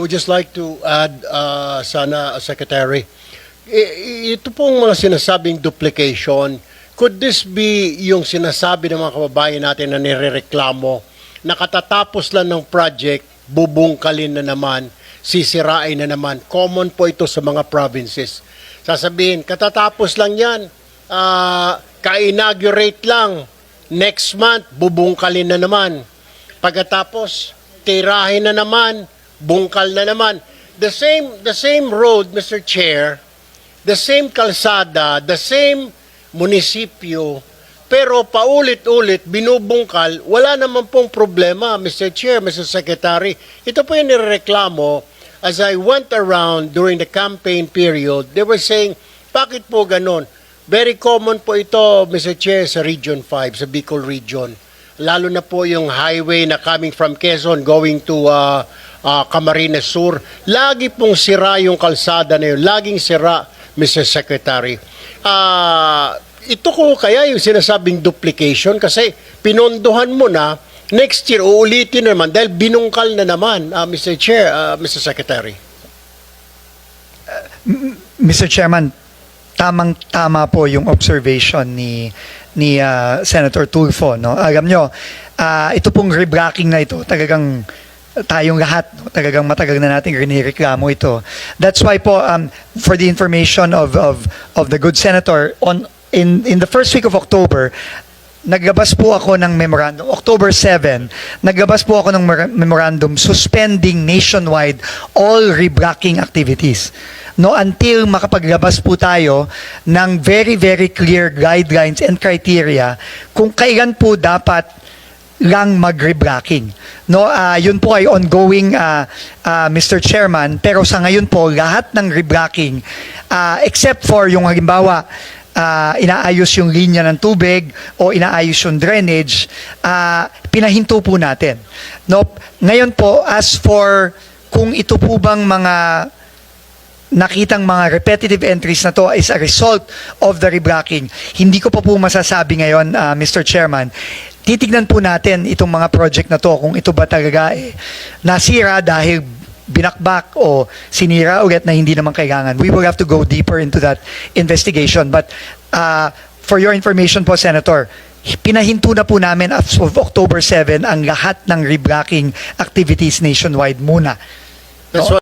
Would just like to add, uh, sana, uh, Secretary, ito pong mga sinasabing duplication, could this be yung sinasabi ng mga kababayan natin na nirereklamo na katatapos lang ng project, bubungkalin na naman, sisirain na naman. Common po ito sa mga provinces. Sasabihin, katatapos lang yan, ah, ka-inaugurate lang, next month, bubungkalin na naman. Pagkatapos, tirahin na naman, bungkal na naman. The same, the same road, Mr. Chair, the same kalsada, the same munisipyo, pero paulit-ulit binubungkal, wala naman pong problema, Mr. Chair, Mr. Secretary. Ito po yung nireklamo as I went around during the campaign period, they were saying, bakit po ganon? Very common po ito, Mr. Chair, sa Region 5, sa Bicol Region. Lalo na po yung highway na coming from Quezon going to uh, uh, Camarines Sur. Lagi pong sira yung kalsada na yun. Laging sira, Mr. Secretary. Ah, ito ko kaya yung sinasabing duplication kasi pinondohan mo na next year uulitin na naman dahil binungkal na naman, ah, Mr. Chair, ah, Mr. Secretary. Mr. Chairman, tamang-tama po yung observation ni ni ah, Senator Tulfo, no? Alam nyo, ah, ito pong rebracking na ito, talagang tayong lahat, no? talagang matagal na nating rinireklamo ito. That's why po, um, for the information of, of, of the good senator, on, in, in the first week of October, naglabas po ako ng memorandum, October 7, naglabas po ako ng memorandum suspending nationwide all rebracking activities. No, until makapaglabas po tayo ng very, very clear guidelines and criteria kung kailan po dapat lang mag-rebracking. No, ah, yun po ay ongoing ah, ah, Mr. Chairman, pero sa ngayon po lahat ng rebracking ah, except for yung halimbawa ah, inaayos yung linya ng tubig o inaayos yung drainage, ah, pinahinto po natin. No, ngayon po as for kung ito po bang mga nakitang mga repetitive entries na to is a result of the rebracking. Hindi ko pa po masasabi ngayon, ah, Mr. Chairman. Titignan po natin itong mga project na to kung ito ba talaga eh, nasira dahil binakbak o sinira ulit na hindi naman kailangan. We will have to go deeper into that investigation. But ah, for your information po, Senator, pinahinto na po namin as of October 7 ang lahat ng rebracking activities nationwide muna. That's No?